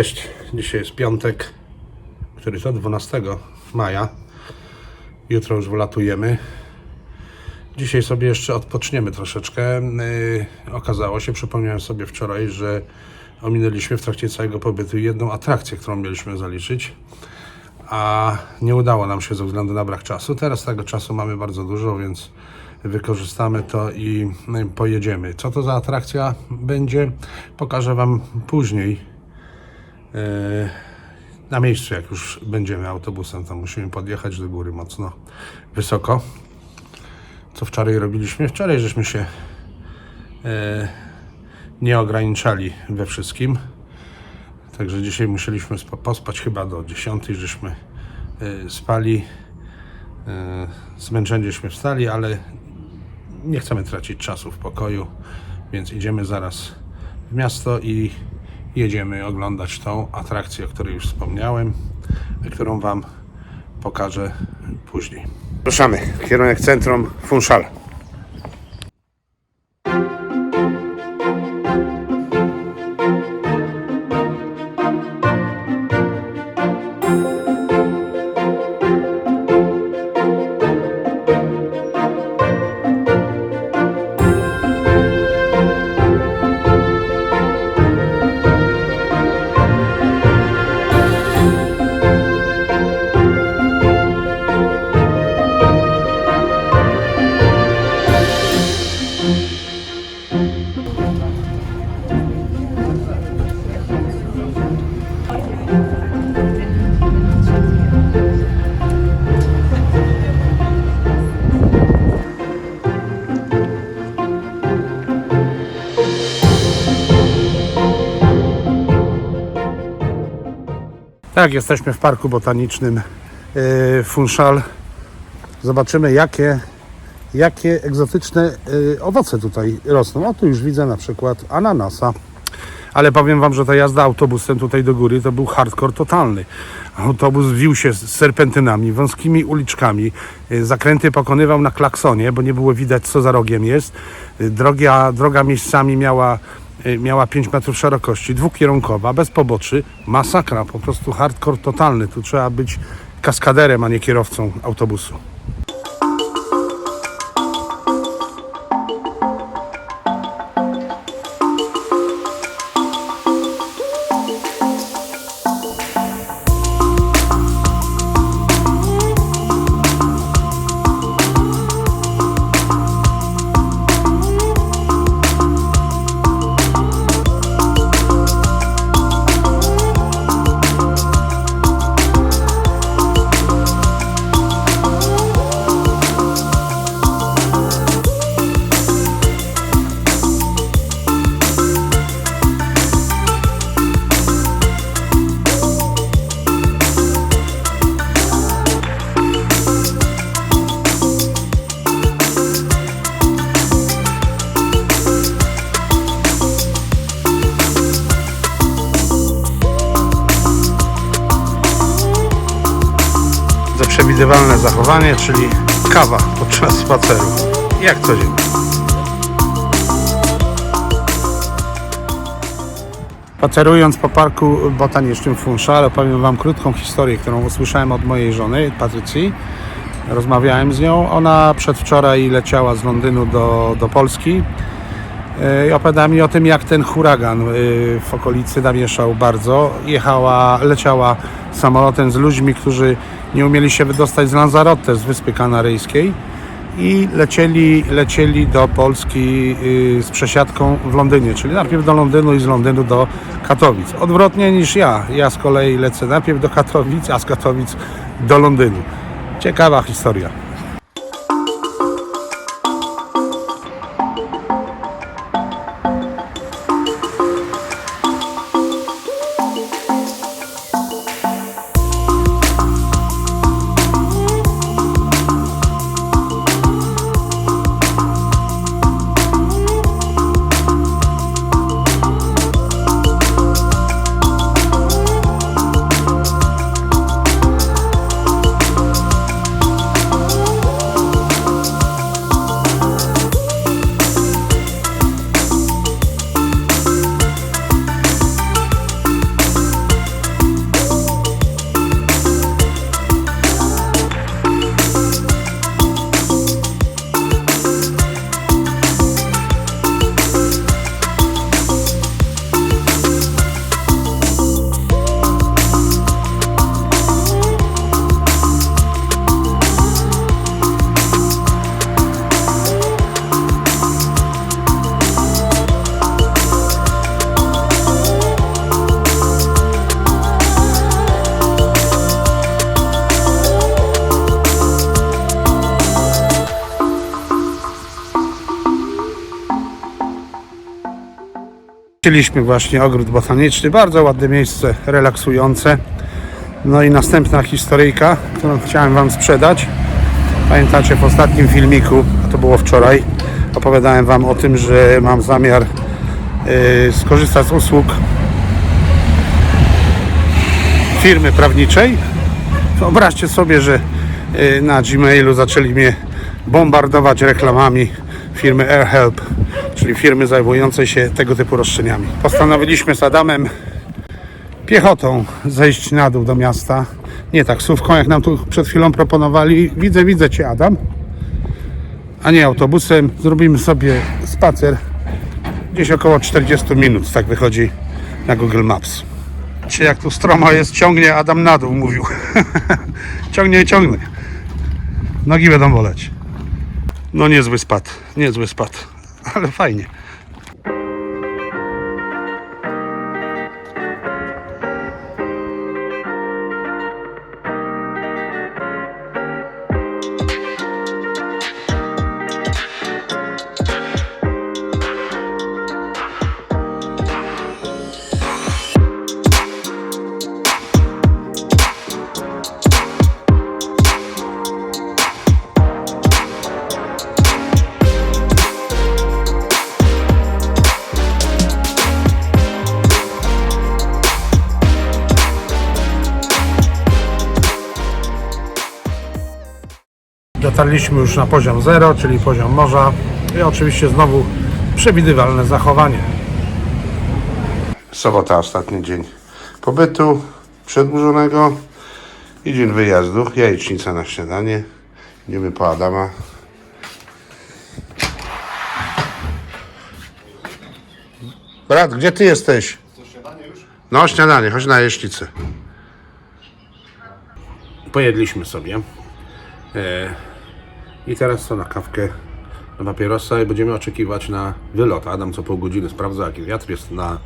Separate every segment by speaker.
Speaker 1: Cześć, dzisiaj jest piątek, który to 12 maja. Jutro już wylatujemy. Dzisiaj sobie jeszcze odpoczniemy troszeczkę. Yy, okazało się, przypomniałem sobie wczoraj, że ominęliśmy w trakcie całego pobytu jedną atrakcję, którą mieliśmy zaliczyć, a nie udało nam się ze względu na brak czasu. Teraz tego czasu mamy bardzo dużo, więc wykorzystamy to i pojedziemy. Co to za atrakcja będzie, pokażę Wam później. E, na miejscu, jak już będziemy autobusem, to musimy podjechać do góry mocno wysoko. Co wczoraj robiliśmy? Wczoraj żeśmy się e, nie ograniczali we wszystkim. Także dzisiaj musieliśmy pospać chyba do 10, żeśmy e, spali. Zmęczeni żeśmy wstali, ale nie chcemy tracić czasu w pokoju, więc idziemy zaraz w miasto i jedziemy oglądać tą atrakcję, o której już wspomniałem, którą Wam pokażę później. Ruszamy. Kierunek centrum Funchal. Tak, jesteśmy w Parku Botanicznym yy, Funchal. Zobaczymy, jakie, jakie egzotyczne yy, owoce tutaj rosną. O, tu już widzę na przykład ananasa. Ale powiem Wam, że ta jazda autobusem tutaj do góry to był hardcore totalny. Autobus wił się z serpentynami, wąskimi uliczkami. Yy, Zakręty pokonywał na klaksonie, bo nie było widać, co za rogiem jest. Droga, droga miejscami miała y, miała 5 metrów szerokości, dwukierunkowa, bez poboczy. Masakra, po prostu hardcore totalny. Tu trzeba być kaskaderem, a nie kierowcą autobusu. Zachowanie, czyli kawa podczas spaceru. Jak codziennie. Spacerując po parku botanicznym Funchal, opowiem Wam krótką historię, którą usłyszałem od mojej żony, Patrycji. Rozmawiałem z nią. Ona przedwczoraj leciała z Londynu do, do Polski e, i opowiadała mi o tym, jak ten huragan e, w okolicy namieszał bardzo. Jechała, leciała samolotem z ludźmi, którzy nie umieli się wydostać z Lanzarote, z Wyspy Kanaryjskiej i lecieli, lecieli do Polski y, z przesiadką w Londynie, czyli najpierw do Londynu i z Londynu do Katowic. Odwrotnie niż ja. Ja z kolei lecę najpierw do Katowic, a z Katowic do Londynu. Ciekawa historia. Chcieliśmy właśnie ogród botaniczny, bardzo ładne miejsce, relaksujące. No i następna historyjka, którą chciałem Wam sprzedać. Pamiętacie w ostatnim filmiku, a to było wczoraj, opowiadałem Wam o tym, że mam zamiar yy, skorzystać z usług firmy prawniczej. Wyobraźcie sobie, że yy, na Gmailu zaczęli mnie bombardować reklamami firmy AirHelp, czyli firmy zajmującej się tego typu roszczeniami. Postanowiliśmy z Adamem piechotą zejść na dół do miasta. Nie taksówką, jak nam tu przed chwilą proponowali. Widzę, widzę Cię Adam. A nie autobusem. Zrobimy sobie spacer. Gdzieś około 40 minut, tak wychodzi na Google Maps. Czy jak tu stromo jest, ciągnie Adam na dół, mówił. ciągnie i ciągnie. Nogi będą boleć. No niezły spad, niezły spad, ale fajnie. Dotarliśmy już na poziom zero, czyli poziom morza i oczywiście znowu przewidywalne zachowanie. Sobota, ostatni dzień pobytu przedłużonego i dzień wyjazdu. Jajecznica na śniadanie. Idziemy po Adama. Brat, gdzie ty jesteś? No, śniadanie, chodź na jesznicę. Pojedliśmy sobie. E, I teraz co na kawkę, na papierosa i będziemy oczekiwać na wylot. Adam co pół godziny sprawdza jaki wiatr jest na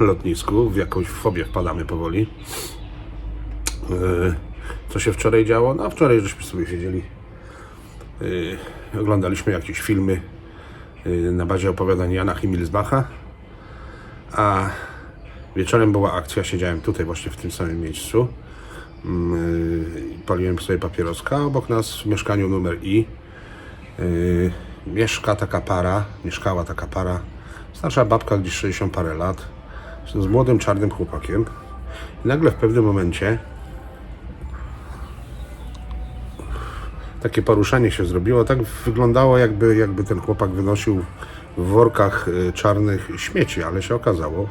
Speaker 1: e, lotnisku. W jakąś fobię wpadamy powoli. E, Co się wczoraj działo? No wczoraj żeśmy sobie siedzieli. e, Oglądaliśmy jakieś filmy na bazie opowiadań Jana Himmelsbacha. A wieczorem była akcja, siedziałem tutaj właśnie w tym samym miejscu. Yy, paliłem sobie papieroska. Obok nas w mieszkaniu numer I yy, mieszka taka para, mieszkała taka para, starsza babka gdzieś 60 parę lat, z młodym czarnym chłopakiem. I nagle w pewnym momencie takie poruszanie się zrobiło. Tak wyglądało, jakby, jakby ten chłopak wynosił w workach y, czarnych śmieci, ale się okazało,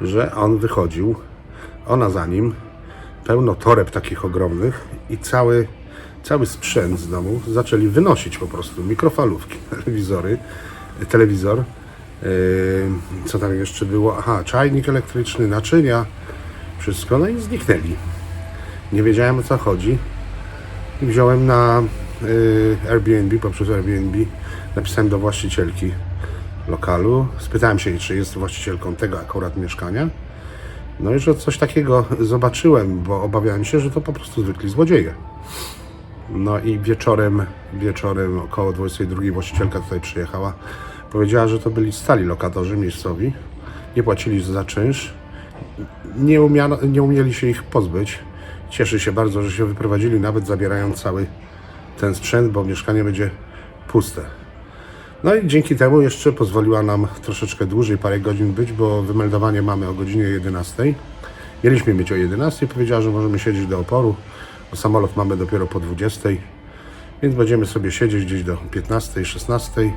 Speaker 1: że on wychodził, ona za nim, pełno toreb takich ogromnych i cały, cały sprzęt z domu zaczęli wynosić po prostu. Mikrofalówki, telewizory, telewizor. Yy, co tam jeszcze było? Aha, czajnik elektryczny, naczynia, wszystko. No i zniknęli. Nie wiedziałem o co chodzi. I wziąłem na y, Airbnb, poprzez Airbnb napisałem do właścicielki lokalu. Spytałem się czy jest właścicielką tego akurat mieszkania. No i że coś takiego zobaczyłem, bo obawiałem się, że to po prostu zwykli złodzieje. No i wieczorem, wieczorem około 22 właścicielka tutaj przyjechała. Powiedziała, że to byli stali lokatorzy miejscowi. Nie płacili za czynsz. Nie, umiano, nie umieli się ich pozbyć. Cieszy się bardzo, że się wyprowadzili, nawet zabierając cały ten sprzęt, bo mieszkanie będzie puste. No i dzięki temu jeszcze pozwoliła nam troszeczkę dłużej, parę godzin być, bo wymeldowanie mamy o godzinie 11. Mieliśmy mieć o 11. Powiedziała, że możemy siedzieć do oporu, bo samolot mamy dopiero po 20. Więc będziemy sobie siedzieć gdzieś do 15, 16.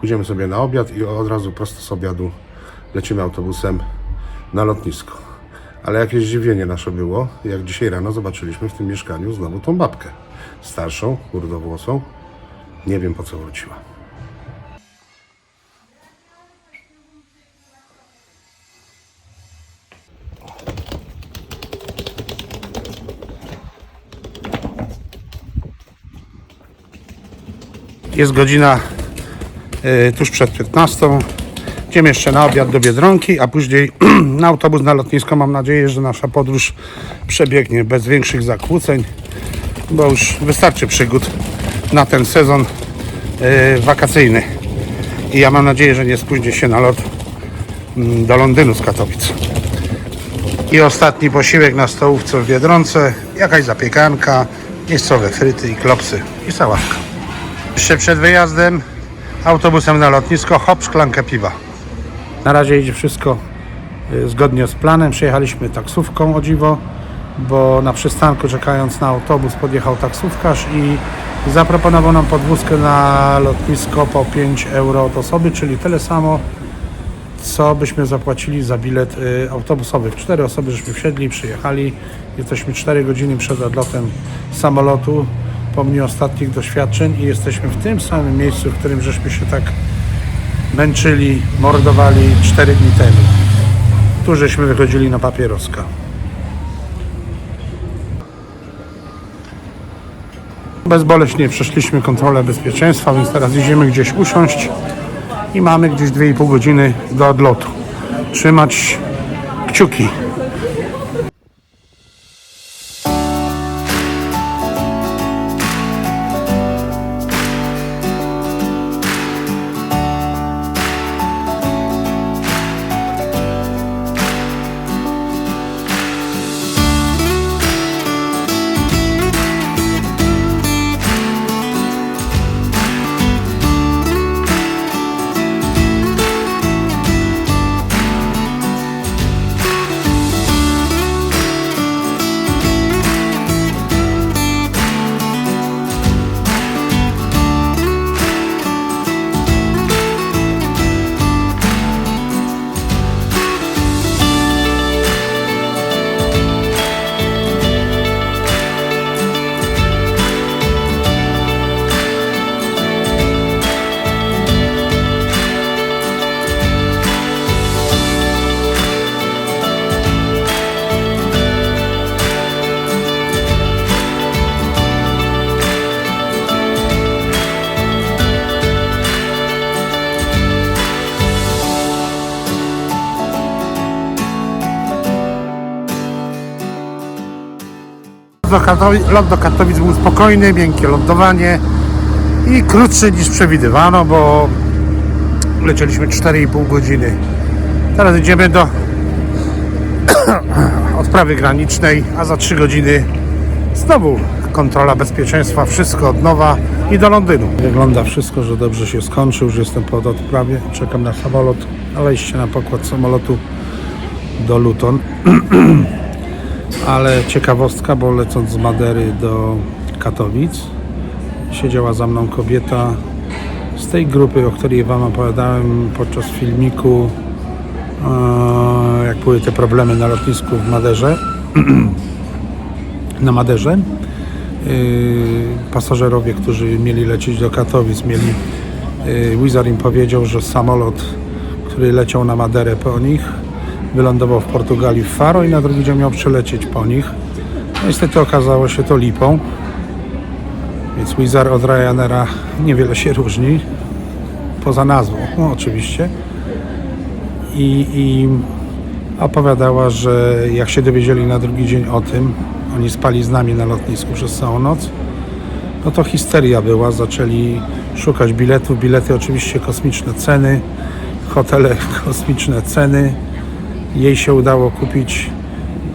Speaker 1: Pójdziemy sobie na obiad i od razu prosto z obiadu lecimy autobusem na lotnisko. Ale jakieś zdziwienie nasze było, jak dzisiaj rano zobaczyliśmy w tym mieszkaniu znowu tą babkę. Starszą, kurdowłosą. Nie wiem po co wróciła. Jest godzina y, tuż przed 15. Idziemy jeszcze na obiad do Biedronki, a później na autobus na lotnisko. Mam nadzieję, że nasza podróż przebiegnie bez większych zakłóceń, bo już wystarczy przygód na ten sezon y, wakacyjny. I ja mam nadzieję, że nie spóźnię się na lot, mm, do Londynu z Katowic. I ostatni posiłek na stołówce w Biedronce. Jakaś zapiekanka, miejscowe fryty i klopsy i sałatka. Jeszcze przed wyjazdem autobusem na lotnisko hop szklankę piwa. Na razie idzie wszystko y, zgodnie z planem. Przyjechaliśmy taksówką o dziwo, bo na przystanku czekając na autobus podjechał taksówkarz i zaproponował nam podwózkę na lotnisko po 5 euro od osoby, czyli tyle samo co byśmy zapłacili za bilet y, autobusowy. W cztery osoby żeśmy wsiedli, przyjechali. Jesteśmy 4 godziny przed odlotem samolotu, pomimo ostatnich doświadczeń i jesteśmy w tym samym miejscu, w którym żeśmy się tak męczyli, mordowali 4 dni temu. Tu żeśmy wychodzili na papieroska. Bezboleśnie przeszliśmy kontrolę bezpieczeństwa, więc teraz idziemy gdzieś usiąść i mamy gdzieś 2,5 godziny do odlotu. Trzymać kciuki. Do Katowic, lot do Katowic był spokojny, miękkie lądowanie i krótszy niż przewidywano, bo lecieliśmy 4,5 godziny. Teraz idziemy do odprawy granicznej, a za 3 godziny znowu kontrola bezpieczeństwa, wszystko od nowa i do Londynu. Wygląda wszystko, że dobrze się skończył, już jestem po odprawie, czekam na samolot, na wejście na pokład samolotu do Luton. Ale ciekawostka, bo lecąc z Madery do Katowic, siedziała za mną kobieta z tej grupy, o której Wam opowiadałem podczas filmiku, e, jak były te problemy na lotnisku w Maderze, na Maderze. Yy, Pasażerowie, którzy mieli lecieć do Katowic, mieli, yy, Wizard im powiedział, że samolot, który leciał na Maderę po nich, wylądował w Portugalii w Faro i na drugi dzień miał przelecieć po nich. No, Niestety okazało się to lipą, więc Wizard od Ryanaira niewiele się różni, poza nazwą no, oczywiście. I, I opowiadała, że jak się dowiedzieli na drugi dzień o tym, oni spali z nami na lotnisku przez całą noc, no to histeria była, zaczęli szukać biletów, bilety oczywiście kosmiczne ceny, hotele kosmiczne ceny. Jej się udało kupić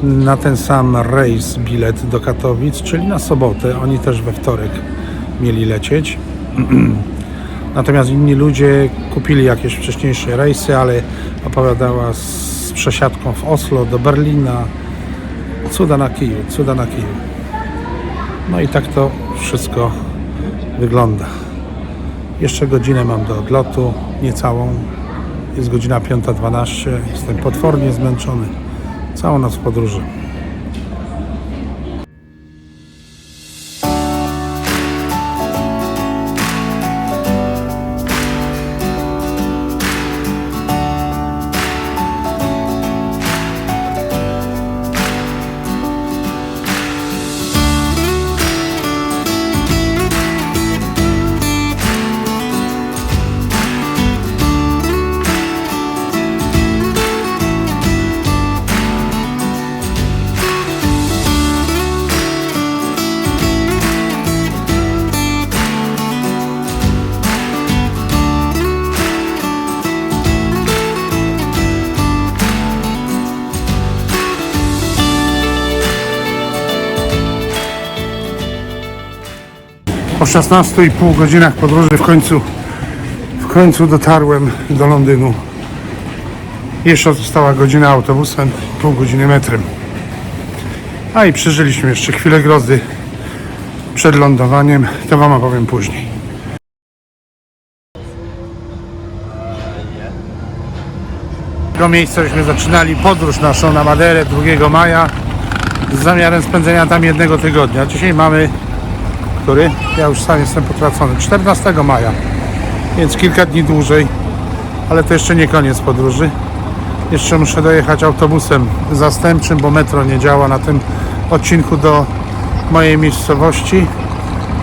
Speaker 1: na ten sam rejs bilet do Katowic, czyli na sobotę. Oni też we wtorek mieli lecieć. Natomiast inni ludzie kupili jakieś wcześniejsze rejsy, ale opowiadała z przesiadką w Oslo do Berlina. Cuda na kiju, cuda na kiju. No i tak to wszystko wygląda. Jeszcze godzinę mam do odlotu, niecałą. Jest godzina 5.12. Jestem potwornie zmęczony. Całą noc w podróży. Po 16,5 godzinach podróży w końcu, w końcu dotarłem do Londynu. Jeszcze została godzina autobusem, pół godziny metrem. A i przeżyliśmy jeszcze chwilę grozy przed lądowaniem, to Wam opowiem później. Z tego miejsca żeśmy zaczynali podróż naszą na Maderę 2 maja z zamiarem spędzenia tam jednego tygodnia. Dzisiaj mamy, który? Ja już sam jestem potracony, 14 maja, więc kilka dni dłużej, ale to jeszcze nie koniec podróży. Jeszcze muszę dojechać autobusem zastępczym, bo metro nie działa na tym odcinku do mojej miejscowości,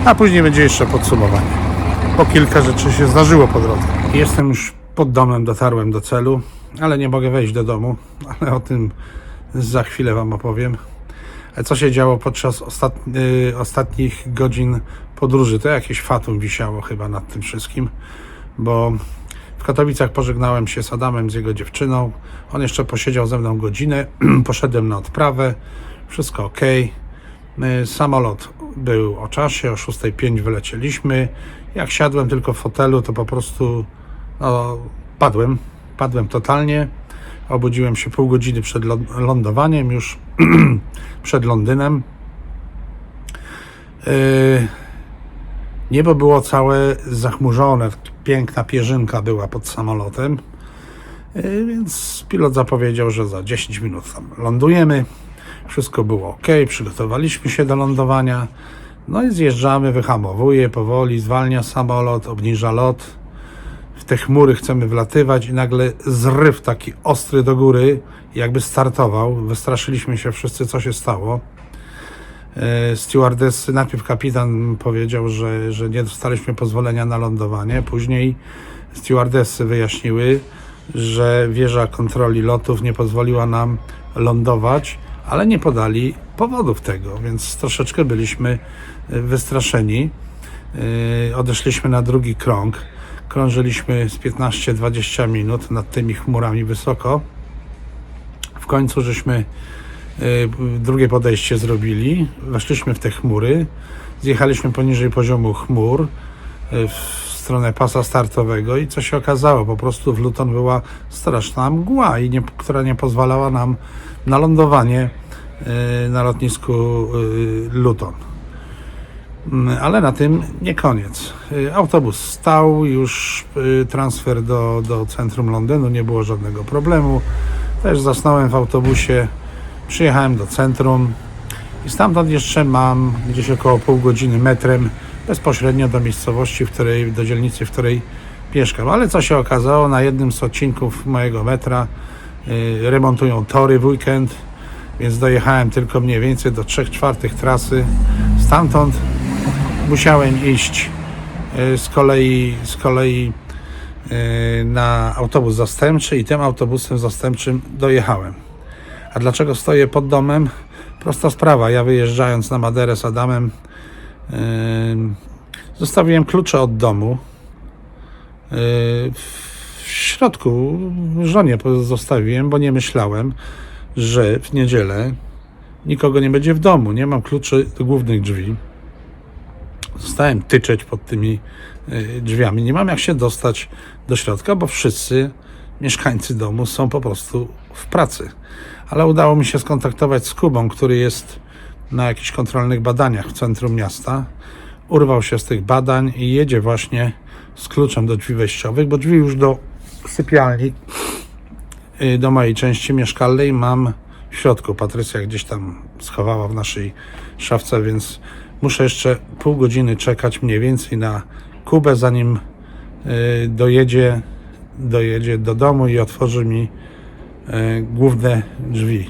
Speaker 1: a później będzie jeszcze podsumowanie, bo kilka rzeczy się zdarzyło po drodze. Jestem już pod domem, dotarłem do celu, ale nie mogę wejść do domu, ale o tym za chwilę Wam opowiem. Co się działo podczas y, ostatnich godzin podróży? To jakieś fatum wisiało chyba nad tym wszystkim, bo w Katowicach pożegnałem się z Adamem, z jego dziewczyną. On jeszcze posiedział ze mną godzinę, poszedłem na odprawę, wszystko ok. Samolot był o czasie, o 6.05 wylecieliśmy. Jak siadłem tylko w fotelu, to po prostu no, padłem, padłem totalnie. Obudziłem się pół godziny przed lą- lądowaniem, już przed Londynem. Yy, Niebo było całe zachmurzone, piękna pierzynka była pod samolotem, Yy, więc pilot zapowiedział, że za 10 minut tam lądujemy. Wszystko było ok, przygotowaliśmy się do lądowania. No i zjeżdżamy, wyhamowuje powoli, zwalnia samolot, obniża lot. W te chmury chcemy wlatywać i nagle zryw taki ostry do góry, jakby startował. Wystraszyliśmy się wszyscy, co się stało. E, Stewardessy, najpierw kapitan powiedział, że, że nie dostaliśmy pozwolenia na lądowanie. Później stewardessy wyjaśniły, że wieża kontroli lotów nie pozwoliła nam lądować, ale nie podali powodów tego, więc troszeczkę byliśmy e, wystraszeni. E, Odeszliśmy na drugi krąg. Krążyliśmy z 15-20 minut nad tymi chmurami wysoko. W końcu żeśmy y, drugie podejście zrobili. Weszliśmy w te chmury. Zjechaliśmy poniżej poziomu chmur y, w stronę pasa startowego i co się okazało? Po prostu w Luton była straszna mgła, i nie, która nie pozwalała nam na lądowanie y, na lotnisku Luton. Mm, Ale na tym nie koniec. Autobus stał, już transfer do, do centrum Londynu, nie było żadnego problemu. Też zasnąłem w autobusie, przyjechałem do centrum i stamtąd jeszcze mam gdzieś około pół godziny metrem bezpośrednio do miejscowości, w której, do dzielnicy, w której mieszkam. Ale co się okazało, na jednym z odcinków mojego metra y, remontują tory w weekend, więc dojechałem tylko mniej więcej do 3 czwartych trasy. Stamtąd musiałem iść y, z kolei, z kolei na autobus zastępczy i tym autobusem zastępczym dojechałem. A dlaczego stoję pod domem? Prosta sprawa. Ja wyjeżdżając na Maderę z Adamem y, zostawiłem klucze od domu y, w środku żonie zostawiłem, bo nie myślałem, że w niedzielę nikogo nie będzie w domu. Nie mam kluczy do głównych drzwi zostałem tyczeć pod tymi y, drzwiami. Nie mam jak się dostać do środka, bo wszyscy mieszkańcy domu są po prostu w pracy. Ale udało mi się skontaktować z Kubą, który jest na jakichś kontrolnych badaniach w centrum miasta. Urwał się z tych badań i jedzie właśnie z kluczem do drzwi wejściowych, bo drzwi już do sypialni, y, do mojej części mieszkalnej mam w środku. Patrycja gdzieś tam schowała w naszej szafce, więc muszę jeszcze pół godziny czekać mniej więcej na Kubę, zanim dojedzie, dojedzie do domu i otworzy mi y, główne drzwi.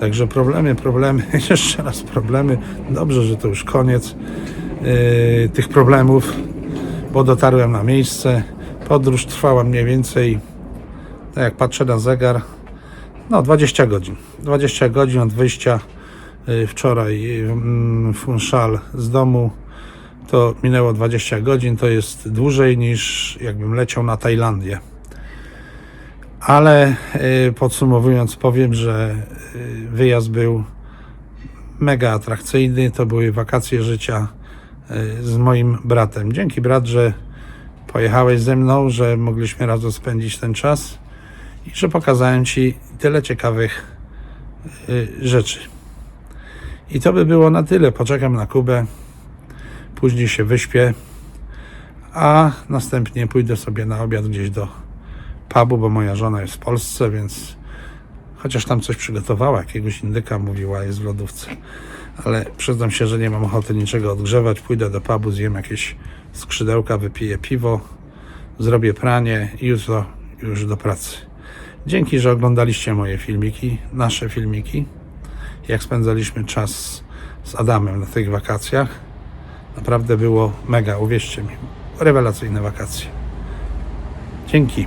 Speaker 1: Także problemy, problemy, jeszcze raz problemy. Dobrze, że to już koniec y, tych problemów, bo dotarłem na miejsce. Podróż trwała mniej więcej, tak jak patrzę na zegar, no 20 godzin. 20 godzin od wyjścia y, wczoraj mm, w Funchal z domu to minęło 20 godzin, to jest dłużej niż jakbym leciał na Tajlandię. Ale y, podsumowując powiem, że y, wyjazd był mega atrakcyjny, to były wakacje życia y, z moim bratem. Dzięki brat, że pojechałeś ze mną, że mogliśmy razem spędzić ten czas i że pokazałem Ci tyle ciekawych rzeczy. I to by było na tyle. Poczekam na Kubę, później się wyśpię, a następnie pójdę sobie na obiad gdzieś do pubu, bo moja żona jest w Polsce, więc chociaż tam coś przygotowała, jakiegoś indyka mówiła, jest w lodówce. Ale przyznam się, że nie mam ochoty niczego odgrzewać. Pójdę do pubu, zjem jakieś skrzydełka, wypiję piwo, zrobię pranie i jutro już do pracy. Dzięki, że oglądaliście moje filmiki, nasze filmiki, jak spędzaliśmy czas z Adamem na tych wakacjach. Naprawdę było mega, uwierzcie mi. Rewelacyjne wakacje. Dzięki.